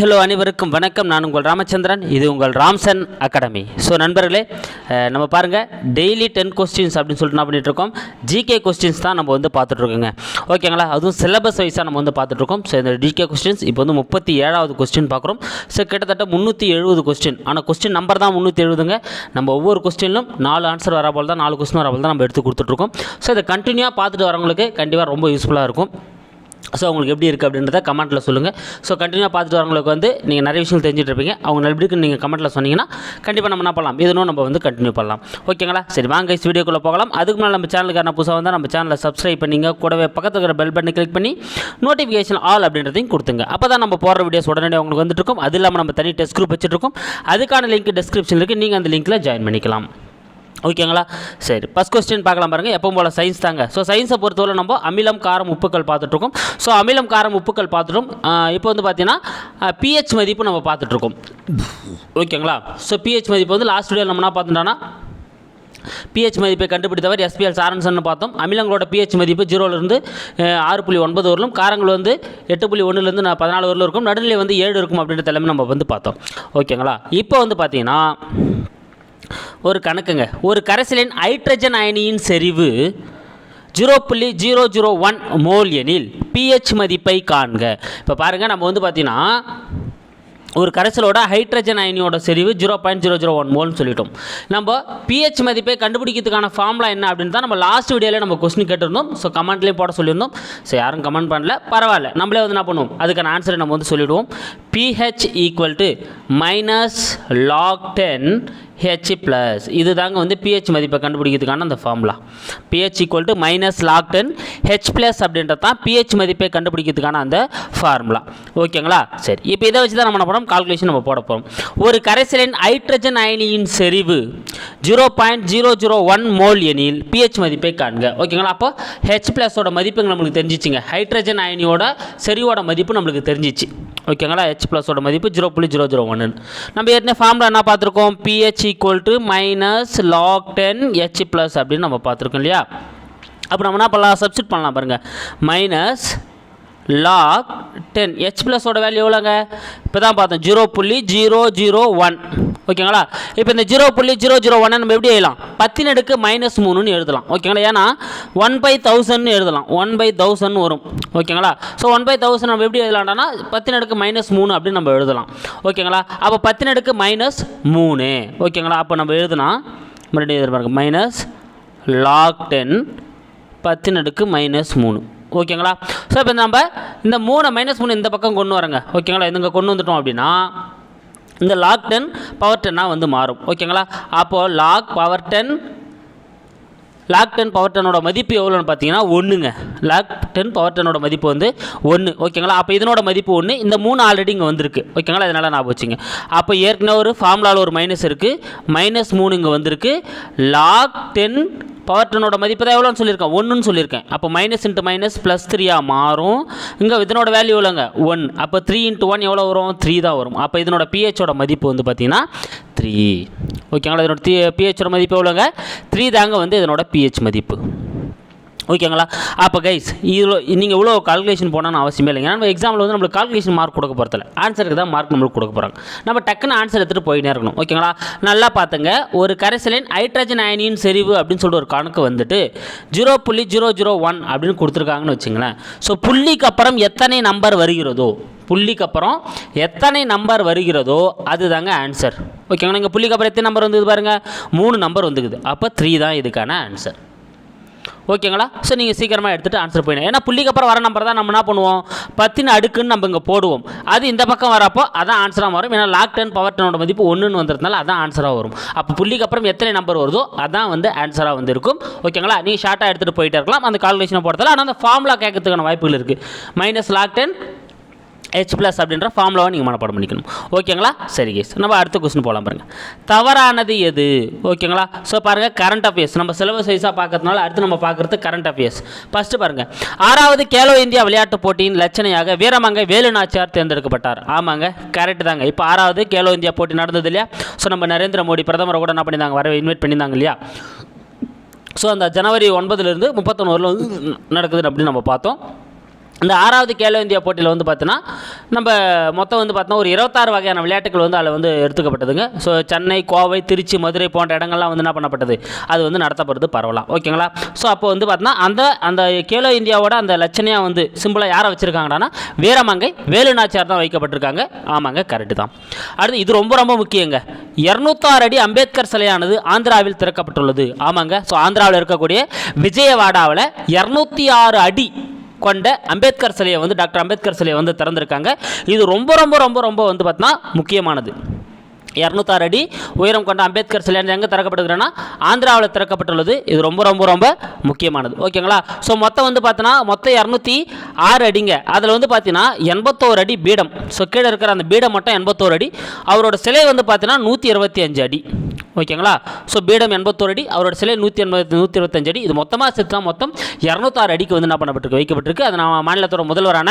Hello அனைவருக்கும் வணக்கம். நான் உங்கள் ராமச்சந்திரன். இது உங்கள் ராம்சன் அகாடமி. ஸோ நண்பர்களே நம்ம பாருங்கள் டெய்லி டென் கொஸ்டின்ஸ் அப்படின்னு சொல்லிட்டு என்ன பண்ணிகிட்ருக்கோம் ஜிகே கொஸ்டின்ஸ் தான் நம்ம வந்து பார்த்துட்ருக்கோங்க ஓகேங்களா அதுவும் சிலபஸ் வைஸாக நம்ம வந்து பார்த்துட்ருக்கோம் ஸோ இந்த ஜிகே கொஸ்டின்ஸ் இப்போ வந்து முப்பத்தி ஏழாவது கொஸ்டின் பார்க்குறோம். ஸோ கிட்டத்தட்ட முந்நூற்றி எழுபது கொஸ்டின் ஆனால் கொஸ்டின் நம்பர் தான் முந்நூற்றி எழுபதுங்க நம்ம ஒவ்வொரு கொஸ்டினிலும் நாலு ஆன்சர் வர போல் தான் நாலு கொஸ்டின் வர போல் தான் நம்ம எடுத்து கொடுத்துட்ருக்கோம் ஸோ இதை கண்டினியூவாக பார்த்துட்டு வரவங்களுக்கு கண்டிப்பாக ரொம்ப யூஸ்ஃபுல்லாக இருக்கும். ஸோ உங்களுக்கு எப்படி இருக்குது அப்படின்றத கமெண்ட்டில் சொல்லுங்கள் ஸோ கண்டினியூவாக பார்த்துட்டு வரவங்களுக்கு வந்து நீங்கள் நிறைய விஷயம் தெரிஞ்சுட்டு இருப்பீங்க. அவங்க நல்லபடிக்கு நீங்கள் கமெண்ட்டில் சொன்னீங்கன்னா கண்டிப்பாக நம்ம என்ன பண்ணலாம்? இதனும் நம்ம வந்து கண்டினியூ பண்ணலாம். ஓகேங்களா சரி வாங்க இஸ் வீடியோக்குள்ளே போகலாம். அதுக்கு மேலே நம்ம சேனலுக்கான புதுசாக வந்தால் நம்ம சேனலை சப்ஸ்கிரைப் பண்ணிங்க. கூடவே பக்கத்தில் இருக்கிற பெல் பட்டனை கிளிக் பண்ணி நோட்டிஃபிகேஷன் ஆல் அப்படின்றதையும் கொடுத்துங்க. அப்போ தான் நம்ம போடுற வீடியோஸ் உடனே உங்களுக்கு வந்துட்டு இருக்கும். அது இல்லாமல் நம்ம தனி டெஸ்ட் குரூப் வச்சுருக்கோம் அதுக்கான லிங்க் டிஸ்கிரிப்ஷனில் இருக்குது நீங்கள் அந்த லிங்க்கில் ஜாயின் பண்ணிக்கலாம். ஓகேங்களா? சரி ஃபஸ்ட் கொஸ்டின் பார்க்கலாம் பாருங்கள் எப்பவும் போல் சயின்ஸ் தாங்க. ஸோ சயின்ஸை பொறுத்தவரை நம்ம அமிலம் காரம் உப்புக்கள் பார்த்துட்ருக்கோம். ஸோ அமிலம் காரம் உப்புக்கள் பார்த்துட்டோம். இப்போ வந்து பார்த்தீங்கன்னா பிஹெச் மதிப்பு நம்ம பார்த்துட்ருக்கோம். ஓகேங்களா? ஸோ பிஹெச் மதிப்பு வந்து லாஸ்ட் வீடியோ நம்ம என்ன பார்த்துட்டோன்னா பிஹெச் மதிப்பை கண்டுபிடித்தவர் எஸ்பிஎல் சாரன்சன் பார்த்தோம். அமிலங்களோட பிஹெச் மதிப்பு ஜீரோலேருந்து ஆறு புள்ளி ஒன்பது வரலும் காரங்கள் வந்து எட்டு புள்ளி ஒன்றுலேருந்து நான் பதினாலு வரலும் இருக்கும். நடுநிலை வந்து ஏழு இருக்கும் அப்படின்ற தலைமை நம்ம வந்து பார்த்தோம். ஓகேங்களா? இப்போ வந்து பார்த்தீங்கன்னா ஒரு கணக்குங்க. ஒரு கரைசலின் ஹைட்ரஜன் அயனியின் செறிவு ஜீரோ புள்ளி ஜீரோ ஜீரோ ஒன் மோல் எனில் பிஹெச் மதிப்பை காண்க. இப்போ பாருங்கள் நம்ம வந்து பார்த்தீங்கன்னா ஒரு கரைசலோட ஹைட்ரஜன் அயனியோட செறிவு zero point zero zero one மோல்னு சொல்லிட்டோம். நம்ம பிஹெச் மதிப்பை கண்டுபிடிக்கிறதுக்கான ஃபார்முலா என்ன அப்படின்னு தான் நம்ம லாஸ்ட் வீடியோவில் நம்ம கொஸ்டின் கேட்டிருந்தோம். ஸோ கமெண்ட்லேயும் போட சொல்லியிருந்தோம். ஸோ யாரும் கமெண்ட் பண்ணல. பரவாயில்ல. நம்மளே வந்து என்ன பண்ணுவோம்? அதுக்கான ஆன்சரை நம்ம வந்து சொல்லிவிடுவோம் pH equal to minus log ten H plus இது தாங்க வந்து பிஹெச் மதிப்பை கண்டுபிடிக்கிறதுக்கான அந்த formula pH equal to minus log ten H plus அப்படின்றது தான் பிஹெச் மதிப்பை கண்டுபிடிக்கிறதுக்கான அந்த ஃபார்முலா ஓகேங்களா சரி. இப்போ இதை வச்சு தான் நம்ம என்ன கால்குலேஷன் நம்ம போட போகிறோம் ஒரு கரைசலின் ஹைட்ரஜன் அயனியின் செறிவு zero point zero zero one mole எனில் பிஹெச் மதிப்பை காண்க. ஓகேங்களா அப்போ ஹெச் ப்ளஸோட மதிப்பு நம்மளுக்கு தெரிஞ்சிச்சுங்க. ஹைட்ரஜன் அயனியோட செறிவோட மதிப்பு நம்மளுக்கு தெரிஞ்சிச்சு. ஓகேங்களா ஹெச் ப்ளஸோட மதிப்பு ஜீரோ புள்ளி ஜீரோ ஜீரோ ஒன்னு நம்ம ஏற்கனவே ஃபார்முலா என்ன பார்த்துருக்கோம்? PH equal to minus log ten H plus அப்படின்னு நம்ம பார்த்துருக்கோம் இல்லையா? அப்போ நம்ம என்ன பண்ணலாம்? சப்ஸ்டிட் பண்ணலாம் பாருங்கள் மைனஸ் லாக் டென் ஹெச் ப்ளஸோட வேல்யூ எவ்வளோங்க இப்போ தான் பார்த்தோம் ஜீரோ புள்ளி ஜீரோ ஜீரோ ஒன் ஓகேங்களா? இப்போ இந்த ஜீரோ புள்ளி ஜீரோ ஜீரோ ஒன்னை நம்ம எப்படி எழுதலாம்? பத்தின் அடுக்கு மைனஸ் மூணுன்னு எழுதலாம். ஓகேங்களா? ஏன்னா ஒன் பை தௌசண்ட்னு எழுதலாம். ஒன் பை தௌசண்ட் வரும். ஓகேங்களா? ஸோ ஒன் பை தௌசண்ட் நம்ம எப்படி எழுதலாம்னா பத்தின் அடுக்கு மைனஸ் மூணு அப்படின்னு நம்ம எழுதலாம். ஓகேங்களா? அப்போ பத்தின் அடுக்கு மைனஸ் மூணு. ஓகேங்களா? அப்போ நம்ம எழுதுனா மறுபடியும் எதிர்பார்க்க பாருங்க. மைனஸ் லாக் டென் பத்தின் அடுக்கு மைனஸ் மூணு. ஓகேங்களா? ஸோ இப்போ நம்ம இந்த மூணு மைனஸ் மூணு இந்த பக்கம் கொண்டு வரங்க. ஓகேங்களா? இதுங்க கொண்டு வந்துட்டோம் அப்படின்னா இந்த லாக் டென் பவர் டென்னாக வந்து மாறும். ஓகேங்களா அப்போது log power ten log ten power டென்னோட மதிப்பு எவ்வளோன்னு பார்த்தீங்கன்னா ஒன்றுங்க லாக் டென் பவர் டென்னோட மதிப்பு வந்து ஒன்று ஓகேங்களா அப்போ இதனோட மதிப்பு ஒன்று இந்த மூணு ஆல்ரெடி இங்கே வந்திருக்கு. ஓகேங்களா அதனால் நான் வச்சுங்க. அப்போ ஏற்கனவே ஒரு ஃபார்முலாவில் ஒரு மைனஸ் இருக்குது மைனஸ் மூணு இங்கே வந்திருக்கு. லாக் டென் பவர் டென்னோட மதிப்பு தான் எவ்வளோன்னு சொல்லியிருக்கேன். ஒன்றுன்னு சொல்லியிருக்கேன். அப்போ மைனஸ் இன்ட்டு மைனஸ் ப்ளஸ் த்ரீயாக மாறும். இங்கே இதனோட வேல்யூ எவ்வளோங்க ஒன் அப்போ த்ரீ இன்ட்டு ஒன் எவ்வளோ வரும்? த்ரீ தான் வரும். அப்போ இதனோட பிஹெச்சோட மதிப்பு வந்து பார்த்தீங்கன்னா த்ரீ ஓகேங்களா இதனோட பிஹெச்சோட மதிப்பு எவ்வளோங்க த்ரீ தாங்க வந்து இதனோட பிஹெச் மதிப்பு. ஓகேங்களா? அப்போ கைஸ் இவ்வளோ நீங்கள் இவ்வளோ கால்குலேஷன் போனான்னு அவசியமே இல்லைங்க. நம்ம எக்ஸாமில் வந்து நம்மளுக்கு கால்குலேஷன் மார்க் கொடுக்க போகிறதில்ல ஆன்சருக்கு தான் மார்க் நம்மளுக்கு கொடுக்க போகிறாங்க நம்ம டக்குன்னு ஆன்சர் எடுத்துகிட்டு போயிட்டே இருக்கணும். ஓகேங்களா? நல்லா பார்த்துங்க ஒரு கரைசலின் ஹைட்ரஜன் அயனியின் செறிவு அப்படின்னு சொல்லிட்டு ஒரு கணக்கு வந்துட்டு ஜீரோ புள்ளி ஜீரோ ஜீரோ ஒன் அப்படின்னு கொடுத்துருக்காங்கன்னு வச்சுங்களேன். ஸோ புள்ளிக்கு அப்புறம் எத்தனை நம்பர் வருகிறதோ புள்ளிக்கு அப்புறம் எத்தனை நம்பர் வருகிறதோ அதுதாங்க ஆன்சர் ஓகேங்களா? இங்கே புள்ளிக்கு அப்புறம் எத்தனை நம்பர் வந்தது பாருங்கள் மூணு நம்பர் வந்துக்குது அப்போ த்ரீ தான் இதுக்கான ஆன்சர் ஓகேங்களா? ஸோ நீங்கள் சீக்கிரமாக எடுத்துகிட்டு ஆன்சர் போயிடும் ஏன்னா புள்ளிக்கு அப்புறம் வர நம்பர் தான் நம்ம என்ன பண்ணுவோம்? பத்தின் அடுக்குன்னு நம்ம இங்கே போடுவோம். அது இந்த பக்கம் வரப்போ அதான் ஆன்சராக வரும் ஏன்னா லாக் டென் பவர் டெனோட மதிப்பு ஒன்றுன்னு வந்திருந்தனால அதான் ஆன்சராக வரும். அப்போ புள்ளிக்கு அப்புறம் எத்தனை நம்பர் வருதோ அதான் வந்து ஆன்சராக வந்து இருக்கும் ஓகேங்களா? நீங்கள் ஷார்ட்டாக எடுத்துகிட்டு போயிட்டே இருக்கலாம். அந்த கால்குலேஷனை போடுறதால ஆனால் அந்த ஃபார்முலா கேட்கறதுக்கான வாய்ப்புகள் இருக்குது minus log ten H plus அப்படின்ற ஃபார்முலாவை நீங்கள் மனப்பாடம் பண்ணிக்கணும். ஓகேங்களா சரி கேஸ் நம்ம அடுத்த கொஸ்டின் போகலாம் பாருங்கள் தவறானது எது? ஓகேங்களா ஸோ பாருங்கள் கரண்ட் அஃபேர்ஸ் நம்ம சிலபஸ் வைஸாக பார்க்கறதுனால அடுத்து நம்ம பார்க்குறது கரண்ட் அஃபேர்ஸ் ஃபஸ்ட்டு பாருங்கள் ஆறாவது கேலோ இந்தியா விளையாட்டுப் போட்டியின் லட்சணையாக வீரமங்கை வேலு நாச்சியார் தேர்ந்தெடுக்கப்பட்டார். ஆமாங்க கரெக்ட் தாங்க. இப்போ ஆறாவது கேலோ இந்தியா போட்டி நடந்தது இல்லையா? ஸோ நம்ம நரேந்திர மோடி பிரதமரை கூட என்ன பண்ணியிருந்தாங்க? வர இன்வைட் பண்ணியிருந்தாங்க இல்லையா? ஸோ அந்த ஜனவரி ஒன்பதுலேருந்து முப்பத்தொன்று வந்து நடக்குது அப்படின்னு நம்ம பார்த்தோம். இந்த ஆறாவது கேலோ இந்தியா போட்டியில் வந்து பார்த்தீங்கன்னா நம்ம மொத்தம் வந்து பார்த்தோன்னா ஒரு இருபத்தாறு வகையான விளையாட்டுகள் வந்து அதில் வந்து எடுத்துக்கப்பட்டதுங்க. ஸோ சென்னை கோவை திருச்சி மதுரை போன்ற இடங்கள்லாம் வந்து என்ன பண்ணப்பட்டது? அது வந்து நடத்தப்படுது பரவலாம். ஓகேங்களா? ஸோ அப்போ வந்து பார்த்தோன்னா அந்த அந்த கேலோ இந்தியாவோட அந்த லட்சணையாக வந்து சிம்பிளாக யாரை வச்சுருக்காங்கன்னா வீரமங்கை வேலுநாச்சியார் தான் வைக்கப்பட்டிருக்காங்க. ஆமாங்க கரெக்டு தான். அடுத்து இது ரொம்ப ரொம்ப முக்கியங்க. இரநூத்தாறு அடி அம்பேத்கர் சிலையானது ஆந்திராவில் திறக்கப்பட்டுள்ளது. ஆமாங்க. ஸோ ஆந்திராவில் இருக்கக்கூடிய விஜயவாடாவில் இரநூத்தி ஆறு அடி கொண்ட அம்பேத்கர் சிலையை வந்து டாக்டர் அம்பேத்கர் சிலையை வந்து திறந்திருக்காங்க. இது ரொம்ப ரொம்ப ரொம்ப ரொம்ப வந்து பார்த்தீங்கன்னா முக்கியமானது. இரநூத்தாறு அடி உயரம் கொண்ட அம்பேத்கர் சிலை எங்கே திறக்கப்படுகிறேன்னா ஆந்திராவில் திறக்கப்பட்டுள்ளது. இது ரொம்ப ரொம்ப ரொம்ப முக்கியமானது. ஓகேங்களா? ஸோ மொத்தம் வந்து பார்த்தோன்னா மொத்தம் இரநூத்தி ஆறு அடிங்க. அதில் வந்து பார்த்தீங்கன்னா எண்பத்தோரு அடி பீடம். ஸோ கீழே இருக்கிற அந்த பீடம் மட்டும் எண்பத்தோரு அடி. அவரோட சிலை வந்து பார்த்தீங்கன்னா நூற்றி இருபத்தி அஞ்சு அடி. ஓகேங்களா? ஸோ பீடம் எண்பத்தோரு அடி அவரோட சிலை நூற்றி எண்பது நூற்றி இருபத்தஞ்சு அடி. இது மொத்தமாக சேர்த்து மொத்தம் இரநூத்தாறு அடிக்கு வந்து என்ன பண்ணப்பட்டிருக்கு? வைக்கப்பட்டிருக்கு. அது நம்ம மாநிலத்தோட முதல்வரான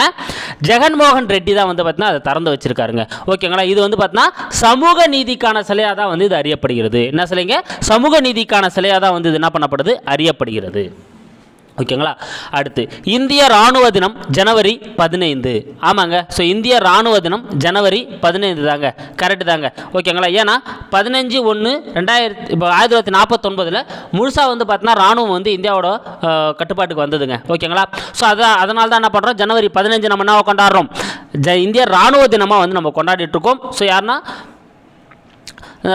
ஜெகன்மோகன் ரெட்டி தான் வந்து பார்த்தீங்கன்னா அதை திறந்து வச்சிருக்காருங்க. ஓகேங்களா? இது வந்து பார்த்தீங்கன்னா சமூக நீதிக்கான சிலையாக தான் வந்து இது அறியப்படுகிறது. என்ன சிலைங்க? சமூக நீதிக்கான சிலையாக தான் வந்து இது என்ன பண்ணப்படுது? அறியப்படுகிறது. ஓகேங்களா? அடுத்து இந்திய ராணுவ தினம் ஜனவரி பதினைந்து. ஆமாங்க ஸோ இந்திய ராணுவ தினம் ஜனவரி பதினைந்து தாங்க கரெக்டு தாங்க. ஓகேங்களா? ஏன்னா பதினஞ்சு ஒன்று ரெண்டாயிரத்தி இப்போ ஆயிரத்தி தொள்ளாயிரத்தி நாற்பத்தொன்பதில் முழுசாக வந்து பார்த்தீங்கன்னா ராணுவம் வந்து இந்தியாவோட கட்டுப்பாட்டுக்கு வந்ததுங்க. ஓகேங்களா? ஸோ அதான் அதனால தான் என்ன பண்ணுறோம் ஜனவரி பதினஞ்சு நம்ம என்ன கொண்டாடுறோம் ஜ இந்திய ராணுவ தினமாக வந்து நம்ம கொண்டாடிட்டு இருக்கோம். ஸோ யாருன்னா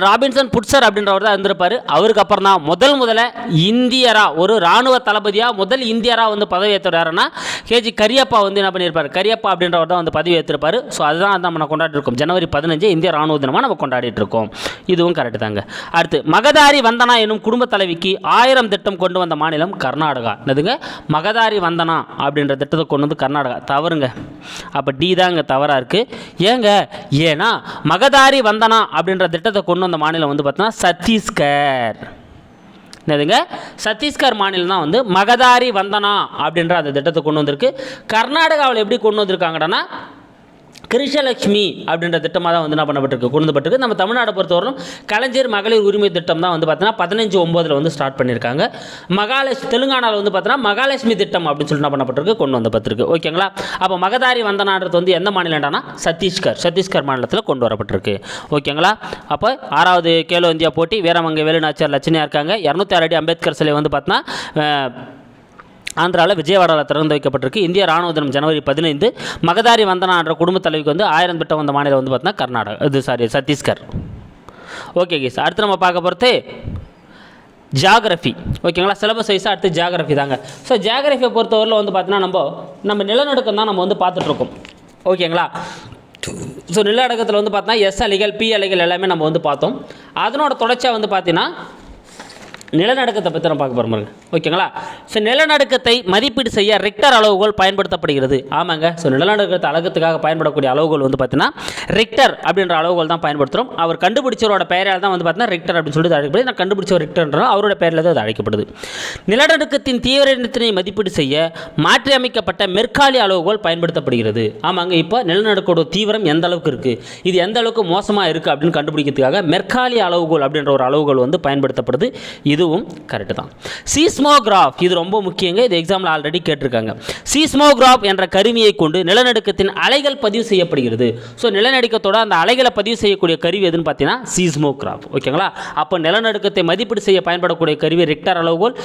ராபின்சன் புட்சர் அப்படின்றவர் தான் இருந்திருப்பார். அவருக்கு அப்புறம் தான் முதல் முதல்ல இந்தியரா ஒரு ராணுவ தளபதியாக முதல் இந்தியரா வந்து பதவி ஏற்றுறாருன்னா கேஜி கரியப்பா வந்து என்ன பண்ணியிருப்பார்? கரியப்பா அப்படின்றவர் தான் வந்து பதவி ஏற்றிருப்பார் ஸோ அதுதான் நம்ம கொண்டாடி இருக்கோம் ஜனவரி பதினஞ்சு இந்திய ராணுவ தினமாக நம்ம கொண்டாடிட்டு இருக்கோம் இதுவும் கரெக்டு தாங்க. அடுத்து மகதாரி வந்தனா எனும் குடும்ப தலைவிக்கு ஆயிரம் திட்டம் கொண்டு வந்த மாநிலம் கர்நாடகா. என்னதுங்க? மகதாரி வந்தனா அப்படின்ற திட்டத்தை கொண்டு வந்து கர்நாடகா. தவறுங்க. அப்போ டி தாங்க தவறாக இருக்குது ஏங்க? ஏன்னா மகதாரி வந்தனா அப்படின்ற திட்டத்தை கொண்டு வந்த மாநிலம் வந்து பார்த்தோன்னா சத்தீஸ்கர். என்னதுங்க? சத்தீஸ்கர் மாநிலம் தான் வந்து மகதாரி வந்தனா அப்படின்ற அந்த திட்டத்தை கொண்டு வந்திருக்கு. கர்நாடகாவில் எப்படி கொண்டு வந்திருக்காங்கடனா கிருஷலட்சுமி அப்படின்ற திட்டமாக தான் வந்து என்ன பண்ணப்பட்டிருக்கு? கொண்டு நம்ம தமிழ்நாடு பொறுத்தவரைக்கும் கலைஞர் மகளிர் உரிமை திட்டம் தான் வந்து பார்த்தீங்கன்னா பதினஞ்சு ஒம்போதில் வந்து ஸ்டார்ட் பண்ணியிருக்காங்க. மகாலட்சுமி தெலுங்கானாவில் வந்து பார்த்தீங்கன்னா மகாலட்சுமி திட்டம் அப்படின்னு சொல்லி என்ன பண்ணப்பட்டிருக்கு? கொண்டு வந்தப்பட்டிருக்கு ஓகேங்களா அப்போ மகதாரி வந்தனான்றது வந்து எந்த மாநிலம்டானா சத்தீஸ்கர் சத்தீஸ்கர் மாநிலத்தில் கொண்டு வரப்பட்டிருக்கு. ஓகேங்களா அப்போ ஆறாவது கேலோ இந்தியா போட்டி வீரமங்க வேலுநாச்சியார் லட்சணியாக இருக்காங்க. இரநூத்தி ஆறு அடி அம்பேத்கர் சிலை வந்து பார்த்தீங்கன்னா ஆந்திராவில் விஜயவாடாவில் திறந்து வைக்கப்பட்டிருக்கு. இந்திய ராணுவ தினம் ஜனவரி பதினைந்து. மகதாரி வந்தனா என்ற குடும்பத் தலைவிக்கு வந்து ஆயிரம் திட்டம் வந்த மாநிலம் வந்து பார்த்தீங்கன்னா கர்நாடகா. இது சாரி சத்தீஸ்கர். ஓகே கேஸ் அடுத்து நம்ம பார்க்க போகிறது ஜியாகிரஃபி ஓகேங்களா சிலபஸ் வைஸாக அடுத்து ஜியாகிரஃபி தாங்க. ஸோ ஜியாகிரஃபியை பொறுத்தவரையில் வந்து பார்த்தீங்கன்னா நம்ம நம்ம நிலநடுக்கம் தான் நம்ம வந்து பார்த்துட்ருக்கோம். ஓகேங்களா ஸோ நிலநடுக்கத்தில் வந்து பார்த்தோன்னா எஸ் அலைகள் பி அலைகள் எல்லாமே நம்ம வந்து பார்த்தோம். அதனோட தொடர்ச்சியாக வந்து பார்த்தீங்கன்னா நிலநடுக்கத்தை பற்றி நம்ம பார்க்க போகிறோம் பாருங்க. ஓகேங்களா? ஸோ நிலநடுக்கத்தை மதிப்பீடு செய்ய ரிக்டர் அளவுகோல் பயன்படுத்தப்படுகிறது. ஆமாங்க. ஸோ நிலநடுக்கத்தை அழகத்துக்காக பயன்படக்கூடிய அளவுகோல் வந்து பார்த்தீங்கன்னா ரிக்டர் அப்படின்ற அளவுகோல் தான் பயன்படுத்துகிறோம் அவர் கண்டுபிடிச்சவரோட பெயரால் தான் வந்து பார்த்தீங்கன்னா ரிக்டர் அப்படின்னு சொல்லிட்டு அழைக்கப்படுது. நான் கண்டுபிடிச்ச ரிக்டர்ன்ற அவரோட பெயரில் தான் அது அழைக்கப்படுது. நிலநடுக்கத்தின் தீவிரத்தினை மதிப்பீடு செய்ய மாற்றியமைக்கப்பட்ட மெற்காலி அளவுகோல் பயன்படுத்தப்படுகிறது. ஆமாங்க. இப்போ நிலநடுக்கோட தீவிரம் எந்த அளவுக்கு இருக்குது இது எந்த அளவுக்கு மோசமாக இருக்குது அப்படின்னு கண்டுபிடிக்கிறதுக்காக மெற்காலி அளவுகோல் அப்படின்ற ஒரு அளவுகோல் வந்து பயன்படுத்தப்படுது. இது இதுவும் கரெக்டு தான். சீஸ்மோகிராஃப் இது ரொம்ப முக்கியங்க. இது எக்ஸாமில் ஆல்ரெடி கேட்டிருக்காங்க. சீஸ்மோகிராஃப் என்ற கருவியை கொண்டு நிலநடுக்கத்தின் அலைகள் பதிவு செய்யப்படுகிறது. ஸோ நிலநடுக்கத்தோட அந்த அலைகளை பதிவு செய்யக்கூடிய கருவி எதுன்னு பார்த்தீங்கன்னா சீஸ்மோகிராஃப் ஓகேங்களா அப்போ நிலநடுக்கத்தை மதிப்பீடு செய்ய பயன்படக்கூடிய கருவி ரிக்டர் அளவுகோல்.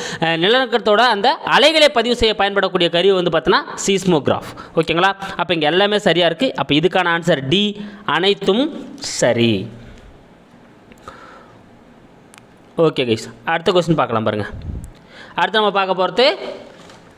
நிலநடுக்கத்தோட அந்த அலைகளை பதிவு செய்ய பயன்படக்கூடிய கருவி வந்து பார்த்தீங்கன்னா சீஸ்மோகிராஃப் ஓகேங்களா அப்போ இங்கே எல்லாமே சரியாக இருக்குது அப்போ இதுக்கான ஆன்சர் டி அனைத்தும் சரி. ஓகே கைஸ் அடுத்த கொஸ்டின் பார்க்கலாம் பாருங்கள் அடுத்து நம்ம பார்க்க போகிறது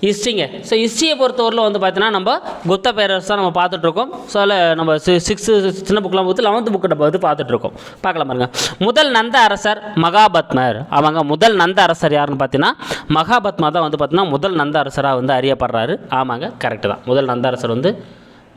ஹிஸ்ட்ரிங்க ஸோ ஹிஸ்ட்ரியை பொறுத்தவரையில் வந்து பார்த்தீங்கன்னா நம்ம குப்த பேரரசு தான் நம்ம பார்த்துட்ருக்கோம் ஸோ அதில் நம்ம சிக்ஸ்த்து சின்ன புக்கெலாம் பார்த்து லெவன்த்து புக்கிட்ட நம்ம வந்து பார்த்துட்ருக்கோம் பார்க்கலாம் பாருங்கள் முதல் நந்த அரசர் மகாபத்மர். அவங்க முதல் நந்த அரசர் யாருன்னு பார்த்தீங்கன்னா மகாபத்மா தான் வந்து பார்த்தீங்கன்னா முதல் நந்த அரசராக வந்து அறியப்படுறாரு. ஆமாங்க கரெக்டு தான். முதல் நந்த அரசர் வந்து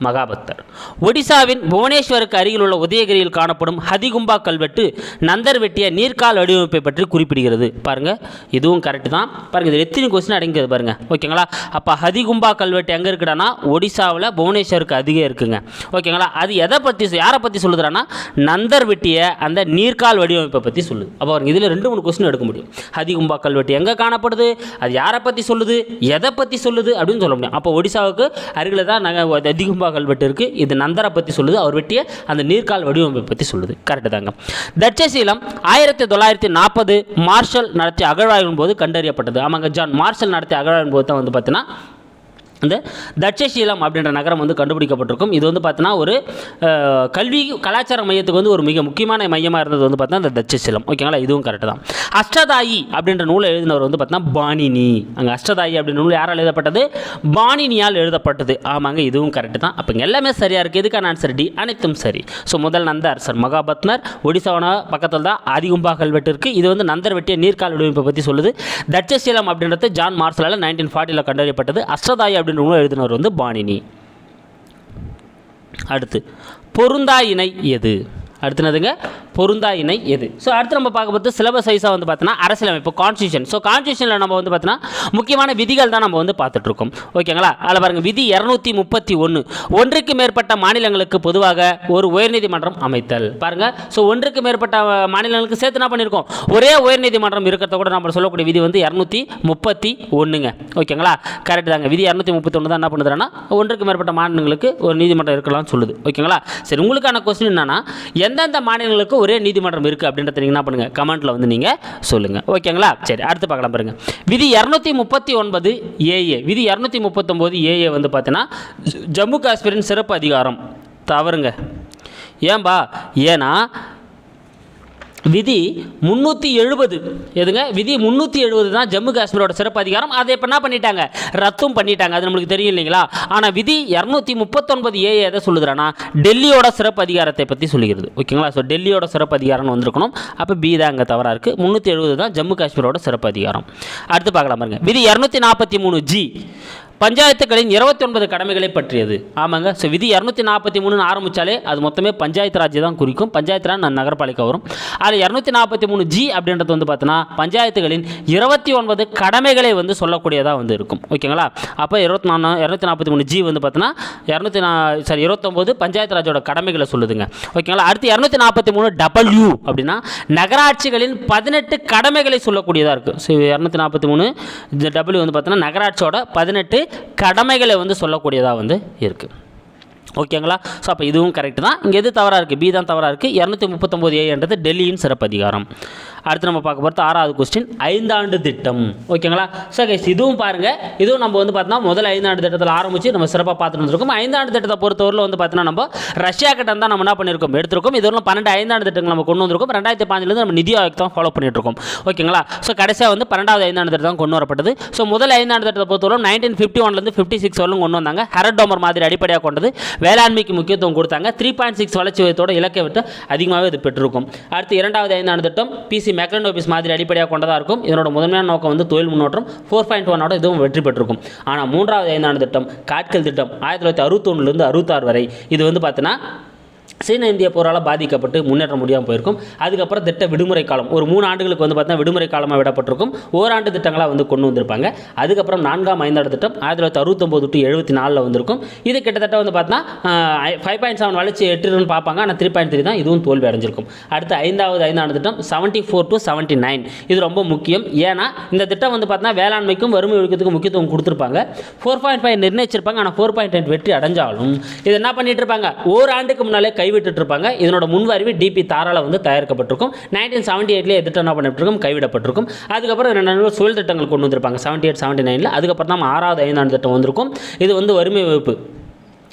மகாபக்தர். ஒடிசாவின் புவனேஸ்வருக்கு அருகில் உள்ள உதயகிரியில் காணப்படும் ஹதிகும்பா கல்வெட்டு நந்தர் வெட்டிய நீர்க்கால் வடிவமைப்பை பற்றி குறிப்பிடுகிறது. பாருங்கள் இதுவும் கரெக்ட் தான். பாருங்கள் இது எத்தனை கொஸ்டின் அடங்கிறது பாருங்கள் ஓகேங்களா அப்போ ஹதிகும்பா கல்வெட்டு எங்கே இருக்குடானா ஒடிசாவில் புவனேஸ்வருக்கு அதிகம் இருக்குங்க. ஓகேங்களா அது எதை பற்றி யாரை பற்றி சொல்லுதுறான்னா நந்தர் வெட்டிய அந்த நீர்க்கால் வடிவமைப்பை பற்றி சொல்லுது. அப்போ பாருங்க இதில் ரெண்டு மூணு கொஸ்டின் எடுக்க முடியும். ஹதிகும்பா கல்வெட்டு எங்கே காணப்படுது? அது யாரை பற்றி சொல்லுது? எதை பற்றி சொல்லுது? அப்படின்னு சொல்ல முடியும். அப்போ ஒடிசாவுக்கு அருகில் தான் நாங்கள் அதிகும்பா கல்வெட்டு இருக்குது இது நந்தரை பற்றி சொல்லுது. அவர் வெட்டிய அந்த நீர்க்கால் வடிவமைப்பை பற்றி சொல்லுது. கரெக்டு தாங்க. தட்சசீலம் ஆயிரத்தி தொள்ளாயிரத்தி நாற்பது மார்ஷல் நடத்திய அகழ்வாய்வின் போது கண்டறியப்பட்டது. ஆமாங்க ஜான். மார்ஷல் நடத்திய அகழ்வாய்வின் போது தான் வந்து பார்த்தீங்கன்னா இந்த தட்சசீலம் அப்படின்ற நகரம் வந்து கண்டுபிடிக்கப்பட்டிருக்கும். இது வந்து பார்த்தீங்கன்னா ஒரு கல்வி கலாச்சார மையத்துக்கு வந்து ஒரு மிக முக்கியமான மையமாக இருந்தது வந்து பார்த்தீங்கன்னா இந்த தட்சசீலம். ஓகேங்களா இதுவும் கரெக்டு தான். அஷ்டதாயி அப்படின்ற நூலை எழுதினவர் வந்து பார்த்தீங்கன்னா பாணினி. அங்கே அஷ்டதாயி அப்படின்ற நூல் யாரால் எழுதப்பட்டது? பாணினியால் எழுதப்பட்டது. ஆமாங்க இதுவும் கரெக்டு தான். அப்போ எல்லாமே சரியாக இருக்குது எதுக்கான ஆன்சர் டி அனைத்தும் சரி. ஸோ முதல் நந்தார் சார் மகாபத்மர். ஒடிசாவன பக்கத்தில் தான் ஆதிகும்பா கல்வெட்டு இருக்குது இது வந்து நந்தர் வெட்டிய நீர்க்கால் வடிவமைப்பை பற்றி சொல்லுது. தட்சசீலம் அப்படின்றது ஜான் மார்சலால் நைன்டீன் ஃபார்ட்டியில் கண்டறியப்பட்டது. அஷ்டதாயி அப்படின்ற நூல் எழுதினவர் வந்து பாணினி. அடுத்து பொருந்தா இணை எது? அடுத்தனதுங்க பொருந்தா இணை எது? ஸோ அடுத்து நம்ம பார்க்க பார்த்து சிலபஸ் வைஸாக வந்து பார்த்தோன்னா அரசியலமைப்பு கான்ஸ்டியூஷன் ஸோ கான்ஸ்டியூஷனில் நம்ம வந்து பார்த்தோன்னா முக்கியமான விதிகள் தான் நம்ம வந்து பார்த்துட்ருக்கோம். ஓகேங்களா அதில் பாருங்கள் விதி இரநூத்தி முப்பத்தி ஒன்று ஒன்றுக்கு மேற்பட்ட மாநிலங்களுக்கு பொதுவாக ஒரு உயர்நீதிமன்றம் அமைத்தல். பாருங்கள் ஸோ ஒன்றுக்கு மேற்பட்ட மாநிலங்களுக்கு சேர்த்து என்ன பண்ணியிருக்கோம்? ஒரே உயர்நீதிமன்றம் இருக்கிறத கூட நம்ம சொல்லக்கூடிய விதி வந்து இரநூத்தி முப்பத்தி ஒன்றுங்க ஓகேங்களா கரெக்ட் தாங்க. விதி இரநூத்தி முப்பத்தி ஒன்று தான் என்ன பண்ணுதுன்னா ஒன்றுக்கு மேற்பட்ட மாநிலங்களுக்கு ஒரு நீதிமன்றம் இருக்கலாம்னு சொல்லுது. ஓகேங்களா சரி உங்களுக்கான கொஸ்டின் என்னன்னா எந்தெந்த மாநிலங்களுக்கு ஒரே நீதிமன்றம் இருக்குது அப்படின்றத நீங்கள் என்ன பண்ணுங்கள் கமெண்ட்டில் வந்து நீங்கள் சொல்லுங்கள் ஓகேங்களா சரி அடுத்து பார்க்கலாம் பாருங்கள் விதி இரநூத்தி முப்பத்தி ஒன்பது ஏஏ விதி இரநூத்தி முப்பத்தொம்போது ஏஏ வந்து பார்த்தீங்கன்னா ஜம்மு காஷ்மீரின் சிறப்பு அதிகாரம். தவறுங்க. ஏன்பா? ஏன்னா விதி முந்நூற்றி எழுபது. எதுங்க? விதி முந்நூற்றி எழுபது தான் ஜம்மு காஷ்மீரோட சிறப்பு அதிகாரம். அதை இப்போ என்ன பண்ணிட்டாங்க? ரத்தும் பண்ணிட்டாங்க. அது நம்மளுக்கு தெரியும் இல்லைங்களா? ஆனால் விதி இரநூத்தி முப்பத்தொன்பது ஏ எதை சொல்லுதுறானா டெல்லியோட சிறப்பு அதிகாரத்தை பற்றி சொல்லுகிறது ஓகேங்களா? ஸோ டெல்லியோட சிறப்பு அதிகாரம்னு வந்திருக்கணும். அப்போ பி தான் அங்கே தவறாக இருக்குது முந்நூற்றி எழுபது தான் ஜம்மு காஷ்மீரோட சிறப்பு அதிகாரம். அடுத்து பார்க்கலாம் பாருங்க. விதி இரநூத்தி நாற்பத்தி மூணு ஜி பஞ்சாயத்துகளின் இருபத்தி ஒன்பது கடமைகளை பற்றியது. ஆமாங்க. ஸோ விதி இரநூத்தி நாற்பத்தி மூணுன்னு ஆரம்பித்தாலே அது மொத்தமே பஞ்சாயத்து ராஜ் தான் குறிக்கும். பஞ்சாயத்து ராஜ் நான் நகரப்பாலிக்கா வரும். அதில் இரநூத்தி நாற்பத்தி மூணு ஜி அப்படின்றது வந்து பார்த்தோன்னா பஞ்சாயத்துகளின் இருபத்தி ஒன்பது கடமைகளை வந்து சொல்லக்கூடியதாக வந்து இருக்கும். ஓகேங்களா? அப்போ இருபத்தி நாலு இரநூத்தி நாற்பத்தி மூணு ஜி வந்து பார்த்தோன்னா இரநூத்தி நா சாரி இருபத்தொம்போது பஞ்சாயத்து ராஜோட கடமைகளை சொல்லுதுங்க. ஓகேங்களா? அடுத்து இரநூத்தி நாற்பத்தி மூணு டபிள்யூ அப்படின்னா நகராட்சிகளின் பதினெட்டு கடமைகளை சொல்லக்கூடியதாக இருக்குது ஸோ இரநூத்தி நாற்பத்தி மூணு டபிள்யூ வந்து பார்த்தோன்னா நகராட்சியோட பதினெட்டு கடமைகளை வந்து சொல்லக்கூடியதாக வந்து இருக்குது ஓகேங்களா? ஸோ அப்போ இதுவும் கரெக்ட் தான். இங்கே எது தவறாக இருக்குது பி தான் தவறாக இருக்குது இரநூத்தி முப்பத்தொம்போது ஏன்றது டெல்லியின் சிறப்பு அதிகாரம் அடுத்து நம்ம பார்க்க போகிறது ஆறாவது கொஸ்டின் ஐந்தாண்டு திட்டம். ஓகேங்களா? ஸோ கைஸ் இதுவும் பாருங்கள் இதுவும் நம்ம வந்து பார்த்தோம்னா முதல் ஐந்தாண்டு திட்டத்தில் ஆரம்பித்து நம்ம சிறப்பாக பார்த்துட்டு வந்திருக்கோம். ஐந்தாண்டு திட்டத்தை பொறுத்தவரையில் வந்து பார்த்தீங்கன்னா நம்ம ரஷ்யா கிட்ட தான் நம்ம என்ன பண்ணியிருக்கோம் எடுத்திருக்கோம். இதுவரை பன்னெண்டு ஐந்தாண்டு திட்டங்கள் நம்ம கொண்டு வந்திருக்கோம். ரெண்டாயிரத்தி பாஞ்சிலேருந்து நம்ம நிதி ஆயோக் தான் ஃபாலோ பண்ணிட்டு இருக்கோம். ஓகேங்களா? ஸோ கடைசியாக வந்து பன்னெண்டாவது ஐந்தாண்டு திட்டம் கொண்டு வரப்பட்டது. ஸோ முதல் ஐந்தாண்டு திட்டத்தை பொறுத்தவரை நைன்டீன் ஃபிஃப்டி ஒன்லேருந்து ஃபிஃப்டி சிக்ஸ் வரலும் கொண்டு வந்தாங்க. ஹெரடோமர் மாதிரி அடிப்படையாக கொண்டது. வேளாண்மைக்கு முக்கியத்துவம் கொடுத்தாங்க. த்ரீ பாயிண்ட் சிக்ஸ் வளர்ச்சி விகிதத்தோட இலக்கை விட்டு அதிகமாகவே இது பெற்றிருக்கும். அடுத்து இரண்டாவது ஐந்தாண்டு திட்டம் பிசி மெக்ரனோபிஸ் மாதிரி அடிப்படையாக கொண்டதாக இருக்கும். இதனோட முதன்மையான நோக்கம் வந்து தொழில் முன்னோட்டம் ஃபோர் பாயிண்ட் ஒன்னோட இதுவும் வெற்றி பெற்றிருக்கும். ஆனால் மூன்றாவது ஐந்தாண்டு திட்டம் காட்கல் திட்டம் ஆயிரத்தி தொள்ளாயிரத்தி அறுபத்தொன்னுலேருந்து அறுபத்தாறு வரை. இது வந்து பார்த்தீங்கன்னா சீன இந்திய போரால் பாதிக்கப்பட்டு முன்னேற்ற முடியாமல் போயிருக்கும். அதுக்கப்புறம் திட்ட விடுமுறை காலம். ஒரு மூணு ஆண்டுகளுக்கு வந்து பார்த்தீங்கன்னா விடுமுறை காலமாக விடப்பட்டிருக்கும். ஓராண்டு திட்டங்களாக வந்து கொண்டு வந்திருப்பாங்க. அதுக்கப்புறம் நான்காம் ஐந்தாண்டு திட்டம் ஆயிரத்தி தொள்ளாயிரத்தி அறுபத்தொம்போது டு எழுபத்தி நாலில் வந்திருக்கும். இது கிட்டத்தட்ட வந்து பார்த்தீங்கன்னா ஃபைவ் பாயிண்ட் செவன் வளர்ச்சி எட்டுன்னு பார்ப்பாங்க. ஆனால் த்ரீ பாயிண்ட் த்ரீ தான் இதுவும் தோல்வி அடைஞ்சிருக்கும். அடுத்து ஐந்தாவது ஐந்தாண்டு திட்டம் seventy four to seventy nine இது ரொம்ப முக்கியம். ஏன்னா இந்த திட்டம் வந்து பார்த்தீங்கன்னா வேளாண்மைக்கும் வறுமை ஒழிக்கிறதுக்கும் முக்கியத்துவம் கொடுத்துருப்பாங்க. ஃபோர் பாயிண்ட் ஃபைவ் நிர்ணயிச்சிருப்பாங்க. ஆனால் ஃபோர் பாயிண்ட் எயிட் வெற்றி அடைஞ்சாலும். இது என்ன பண்ணிட்டு இருப்பாங்க? ஓராண்டுக்கு முன்னாலே கை இருப்பாங்க இதனோட முன்வறிவு டிபி தாரால வந்து தயாரிக்கப்பட்டிருக்கும். நைன்டீன் செவன்டி எயிட்லேயே திட்டம் என்ன பண்ணிட்டு கைவிடப்பட்டிருக்கும். அதுக்கப்புறம் ரெண்டு நாள் சுழல் திட்டங்கள் கொண்டு வந்திருப்பாங்க. செவன்டி எயிட் செவன்டி நைனில் அதுக்கப்புறம் தான் ஆறாவது ஐந்தாண்டு திட்டம் வந்திருக்கும். இது வந்து வறுமை வகுப்பு.